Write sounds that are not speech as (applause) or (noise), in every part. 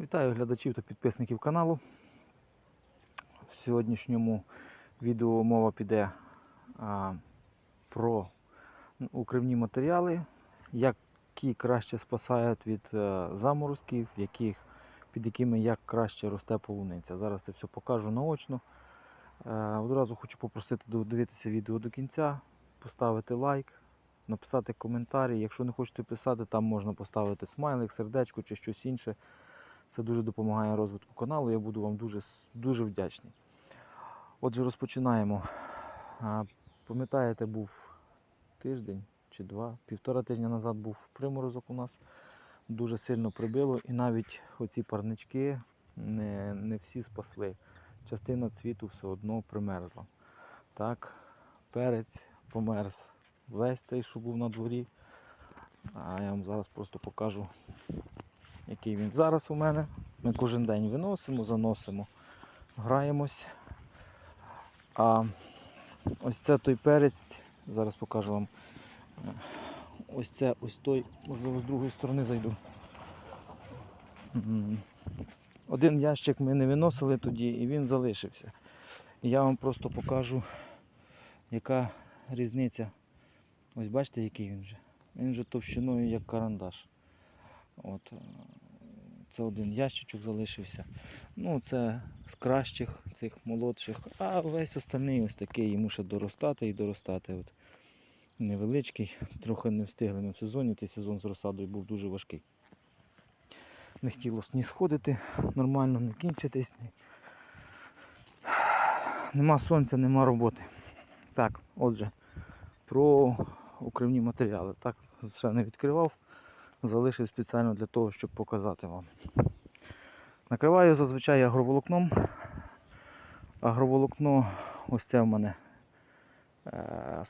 Вітаю глядачів та підписників каналу. В сьогоднішньому відео мова піде а, про укривні матеріали, які краще спасають від е, заморозків, яких, під якими як краще росте полуниця. Зараз це все покажу наочно. Е, одразу хочу попросити додивитися відео до кінця, поставити лайк, написати коментарі. Якщо не хочете писати, там можна поставити смайлик, сердечко чи щось інше. Це дуже допомагає розвитку каналу. Я буду вам дуже, дуже вдячний. Отже, розпочинаємо. Пам'ятаєте, був тиждень чи два, півтора тижня назад був приморозок у нас. Дуже сильно прибило і навіть оці парнички не, не всі спасли. Частина цвіту все одно примерзла. Так, перець померз. Весь цей, що був на дворі. А я вам зараз просто покажу який він зараз у мене. Ми кожен день виносимо, заносимо, граємось. А ось це той перець, зараз покажу вам. Ось це ось той, можливо, з другої сторони зайду. Один ящик ми не виносили тоді і він залишився. Я вам просто покажу, яка різниця. Ось бачите, який він вже. Він вже товщиною як карандаш. От, е, це один ящичок залишився. Ну, це з кращих цих молодших, а весь остальний ось такий йому ще доростати і доростати. От. Невеличкий, трохи не встигли в сезоні, той сезон з розсадою був дуже важкий. Не хотілося ні сходити нормально, не кінчитись. Нема сонця, нема роботи. Так, отже, про укривні матеріали. Так, ще не відкривав залишив спеціально для того, щоб показати вам. Накриваю зазвичай агроволокном. Агроволокно ось це в мене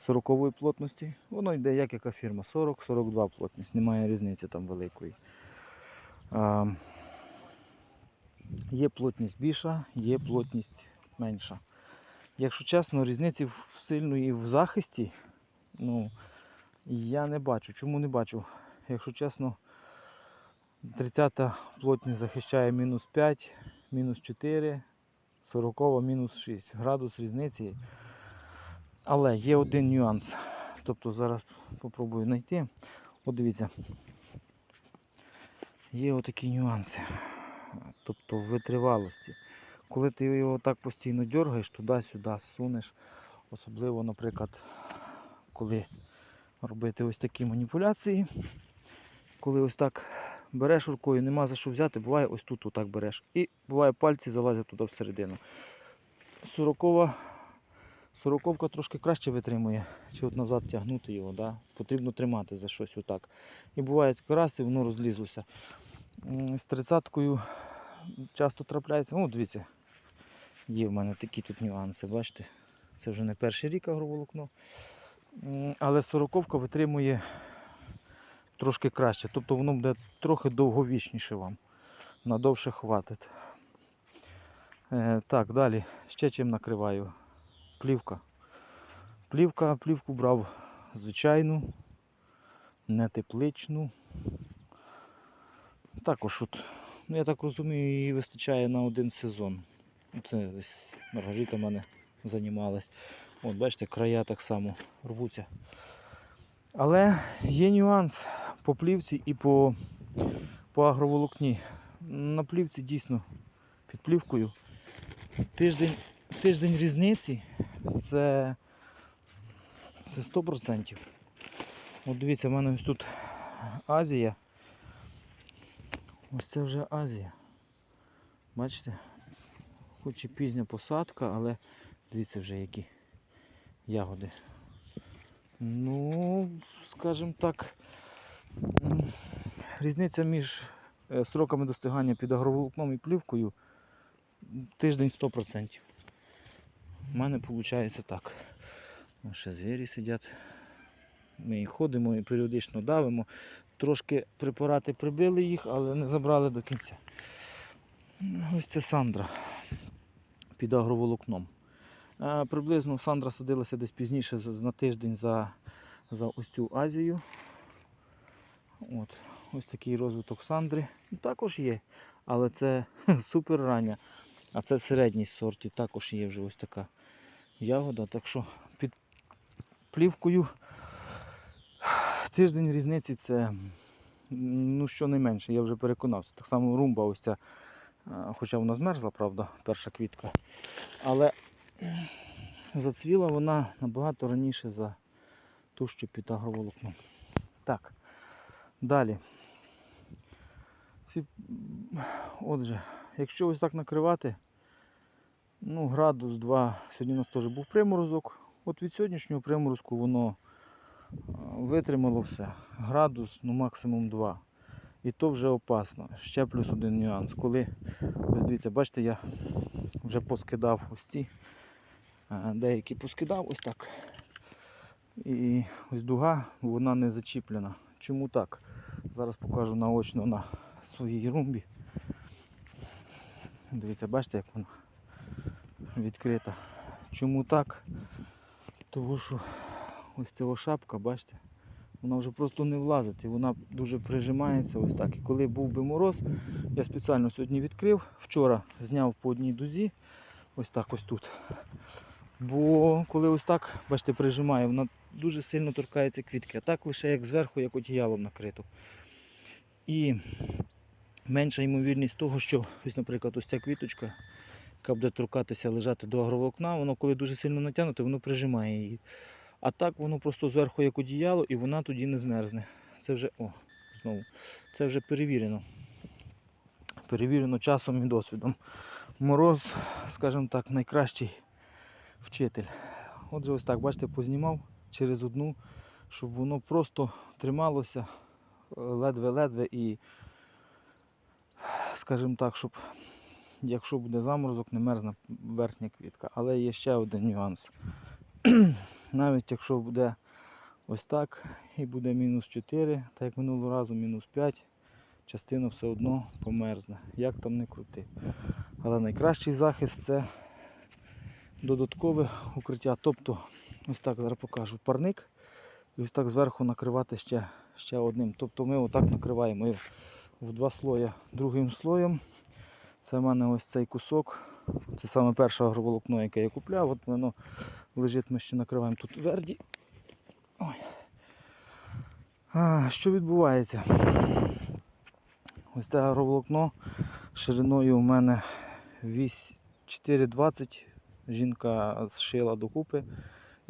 40 плотності. Воно йде як яка фірма, 40-42 плотність, немає різниці там великої. Є плотність більша, є плотність менша. Якщо чесно, різниці в- сильної в захисті, ну, я не бачу. Чому не бачу? Якщо чесно, 30-та плотність захищає мінус 5, мінус 4, 40 мінус 6 градус різниці. Але є один нюанс. Тобто зараз попробую знайти. От дивіться. Є отакі нюанси. Тобто витривалості. Коли ти його так постійно дергаєш, туди-сюди сунеш. Особливо, наприклад, коли робити ось такі маніпуляції. Коли ось так береш рукою, нема за що взяти, буває ось тут отак береш. І буває пальці залазять туди всередину. Сорокова, сороковка трошки краще витримує, чи от назад тягнути його, да? потрібно тримати за щось отак. І буває раз, і воно розлізлося. З тридцяткою часто трапляється. Ну, дивіться, є в мене такі тут нюанси, бачите? Це вже не перший рік агроволокно. Але сороковка витримує трошки краще. Тобто воно буде трохи довговічніше вам. Надовше хватить. Е, так, далі. Ще чим накриваю. Плівка. Плівка, плівку брав звичайну, не тепличну. Також от, ну я так розумію, її вистачає на один сезон. Це десь Маргарита в мене займалась. От бачите, края так само рвуться. Але є нюанс по плівці і по, по агроволокні. На плівці дійсно під плівкою тиждень, тиждень різниці це, це 100%. От дивіться, в мене ось тут Азія. Ось це вже Азія. Бачите? Хоч і пізня посадка, але дивіться вже які ягоди. Ну, скажімо так, різниця між е, сроками достигання під агроволокном і плівкою тиждень 100%. У мене виходить так. Ось ще звірі сидять. Ми їх ходимо і періодично давимо. Трошки препарати прибили їх, але не забрали до кінця. Ось це Сандра під агроволокном. Е, Приблизно Сандра садилася десь пізніше на тиждень за, за ось цю Азію. От, ось такий розвиток Сандри. Також є. але це (laughs) супер рання. А це середній сорт. І також є вже ось така ягода. Так що під плівкою (sighs) тиждень різниці це ну, щонайменше, я вже переконався. Так само румба ось ця, хоча вона змерзла, правда, перша квітка. Але (clears throat) зацвіла вона набагато раніше за ту, що під агроволокном. Так, далі. Отже, якщо ось так накривати, ну, градус 2, сьогодні у нас теж був приморозок. От від сьогоднішнього приморозку воно витримало все. Градус, ну максимум 2. І то вже опасно. Ще плюс один нюанс. Коли, ось дивіться, бачите, я вже поскидав ось ці. Деякі поскидав ось так. І ось дуга, вона не зачіплена. Чому так? Зараз покажу наочно на своїй румбі. Дивіться, бачите, як вона відкрита. Чому так? Тому що ось ця шапка, бачите, вона вже просто не влазить і вона дуже прижимається ось так. І коли був би мороз, я спеціально сьогодні відкрив, вчора зняв по одній дузі, ось так ось тут. Бо коли ось так, бачите, прижимає, вона дуже сильно торкається квітки, а так лише як зверху, як одіялом накрито. І менша ймовірність того, що ось, наприклад, ось ця квіточка, яка буде торкатися лежати до агроволокна, воно коли дуже сильно натягнуте, воно прижимає її. А так воно просто зверху як одіяло і вона тоді не змерзне. Це вже, о, знову, це вже перевірено. Перевірено часом і досвідом. Мороз, скажімо так, найкращий вчитель. Отже, ось так, бачите, познімав через одну, щоб воно просто трималося е, ледве-ледве і, скажімо так, щоб якщо буде заморозок, не мерзне верхня квітка. Але є ще один нюанс. (clears throat) Навіть якщо буде ось так і буде мінус 4, так як минулого разу мінус 5, частина все одно померзне. Як там не крути. Але найкращий захист це додаткове укриття. Тобто, ось так зараз покажу парник. І ось так зверху накривати ще, ще одним. Тобто ми отак накриваємо його в два слої. Другим слоєм це в мене ось цей кусок. Це саме перше агроволокно, яке я купляв. От воно лежить, ми ще накриваємо тут верді. Ой. А, що відбувається? Ось це агроволокно шириною у мене 4,20. Жінка зшила докупи.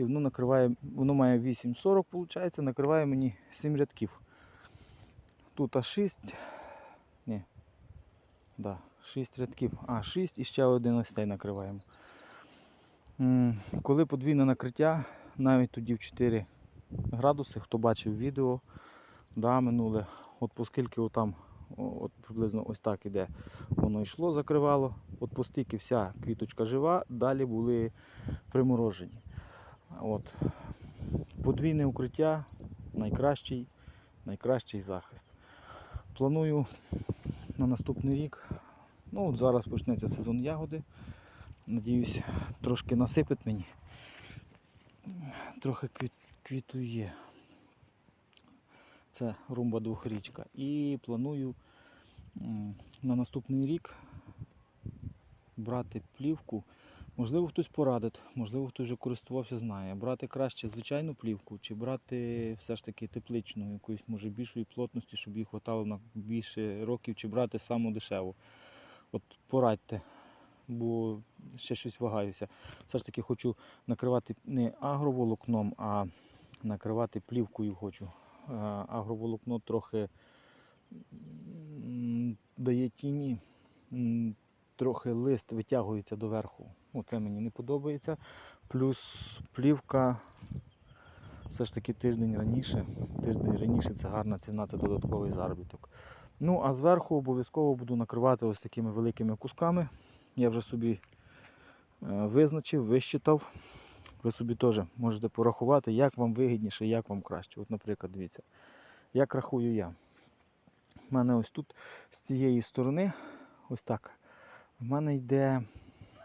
І воно накриває, воно має 8,40, виходить, накриває мені 7 рядків. Тут аж 6. Ні. Да, 6 рядків. А, 6 і ще один ось накриваємо. Коли подвійне накриття, навіть тоді в 4 градуси, хто бачив відео, да, минуле, от оскільки отам от приблизно ось так іде, воно йшло, закривало, от постільки вся квіточка жива, далі були приморожені. От. Подвійне укриття найкращий, найкращий захист. Планую на наступний рік. Ну, от зараз почнеться сезон ягоди. Надіюсь, трошки насипить мені. Трохи квіт, квітує. Це румба двохрічка. І планую на наступний рік брати плівку. Можливо, хтось порадить, можливо, хтось вже користувався, знає. Брати краще звичайну плівку, чи брати все ж таки тепличну, якоїсь може більшої плотності, щоб їй хватало на більше років, чи брати саму дешеву. От порадьте, бо ще щось вагаюся. Все ж таки хочу накривати не агроволокном, а накривати плівкою хочу. Е, Агроволокно трохи дає тіні, трохи лист витягується доверху. Оце мені не подобається. Плюс плівка все ж таки тиждень раніше. Тиждень раніше це гарна ціна, це додатковий заробіток. Ну, а зверху обов'язково буду накривати ось такими великими кусками. Я вже собі е, визначив, вищитав. Ви собі теж можете порахувати, як вам вигідніше, як вам краще. От, наприклад, дивіться, як рахую я. У мене ось тут з цієї сторони, ось так, в мене йде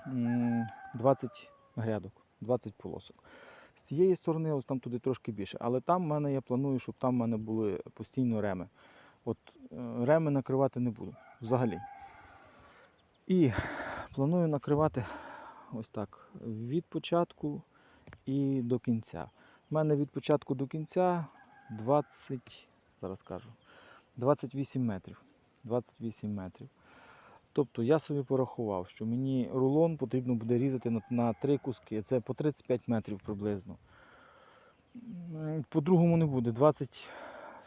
20 грядок, 20 полосок. З цієї сторони, ось там туди трошки більше. Але там в мене я планую, щоб там в мене були постійно реми. От е, реми накривати не буду взагалі. І планую накривати ось так від початку і до кінця. У мене від початку до кінця 20, зараз кажу, 28 метрів. 28 метрів. Тобто я собі порахував, що мені рулон потрібно буде різати на, три куски. Це по 35 метрів приблизно. По-другому не буде. 20,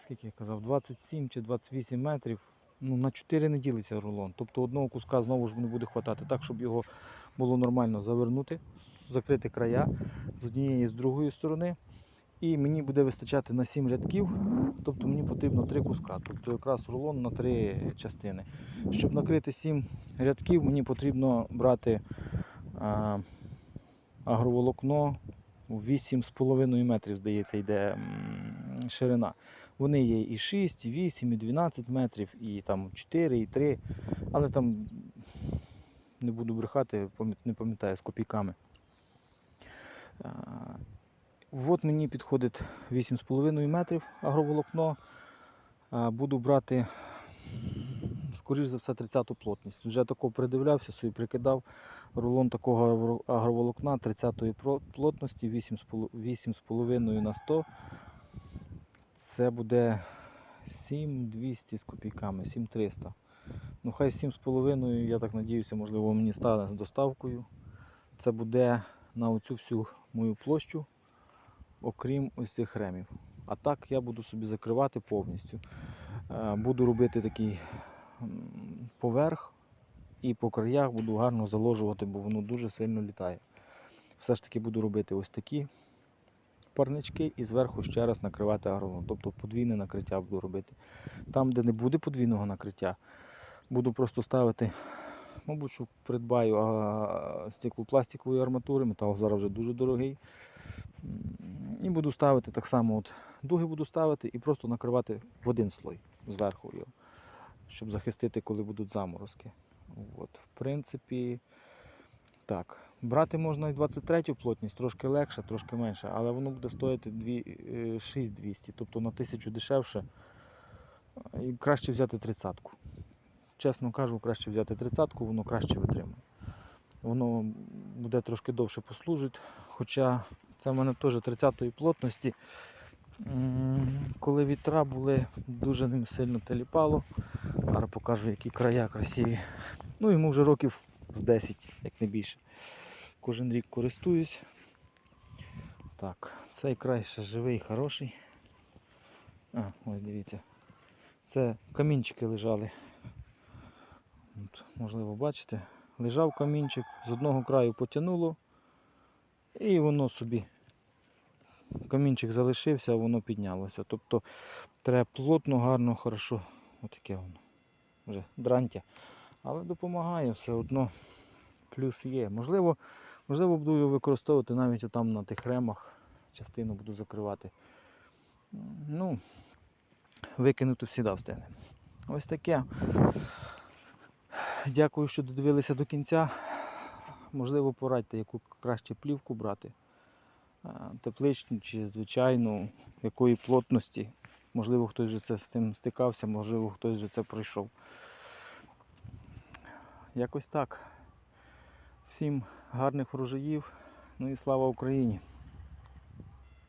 скільки я казав, 27 чи 28 метрів. Ну, на 4 не ділиться рулон. Тобто одного куска знову ж не буде хватати, так, щоб його було нормально завернути, закрити края з однієї і з другої сторони. І мені буде вистачати на 7 рядків, тобто мені потрібно 3 куска, тобто якраз рулон на 3 частини. Щоб накрити 7 рядків, мені потрібно брати а, агроволокно 8,5 метрів, здається, йде ширина. Вони є і 6, і 8, і 12 метрів, і там 4, і 3, але там не буду брехати, не пам'ятаю з копійками. От мені підходить 8,5 метрів агроволокно. Буду брати, скоріш за все, 30-ту плотність. Вже тако придивлявся, собі прикидав рулон такого агроволокна 30 плотності 8,5 на 100. Це буде 7200 з копійками, 7300. Ну хай 7,5, я так надіюся, можливо, мені стане з доставкою. Це буде на оцю всю мою площу, окрім ось цих ремів. А так я буду собі закривати повністю. Е, Буду робити такий поверх і по краях буду гарно заложувати, бо воно дуже сильно літає. Все ж таки буду робити ось такі парнички і зверху ще раз накривати агроном. Тобто подвійне накриття буду робити. Там, де не буде подвійного накриття, буду просто ставити, мабуть, що придбаю стеклопластикової арматури, метал зараз вже дуже дорогий. І буду ставити так само, от дуги буду ставити і просто накривати в один слой зверху його, щоб захистити, коли будуть заморозки. От, в принципі, так. Брати можна і 23 плотність, трошки легше, трошки менше, але воно буде стоїти е, 6200, тобто на 1000 дешевше. І краще взяти 30-ку. Чесно кажу, краще взяти 30-ку, воно краще витримає. Воно буде трошки довше послужить, хоча це в мене теж 30-ї плотності. Коли вітра були, дуже ним сильно теліпало. Зараз покажу, які края красиві. Ну йому вже років з 10, як не більше. Кожен рік користуюсь. Так, цей край ще живий, хороший. А, ось дивіться. Це камінчики лежали. От, можливо, бачите. Лежав камінчик, з одного краю потягнуло, і воно собі. Камінчик залишився, а воно піднялося. Тобто треба плотно, гарно, хорошо. Отаке воно. Вже дрантя. Але допомагає все одно. Плюс є. Можливо, можливо, буду його використовувати навіть там на тих ремах. Частину буду закривати. Ну, викинути всіда встигне. Ось таке. Дякую, що додивилися до кінця. Можливо, порадьте, яку краще плівку брати. Е, Тепличну чи звичайну, якої плотності. Можливо, хтось вже це з цим стикався, можливо, хтось вже це пройшов. Якось так. Всім гарних врожаїв. Ну і слава Україні!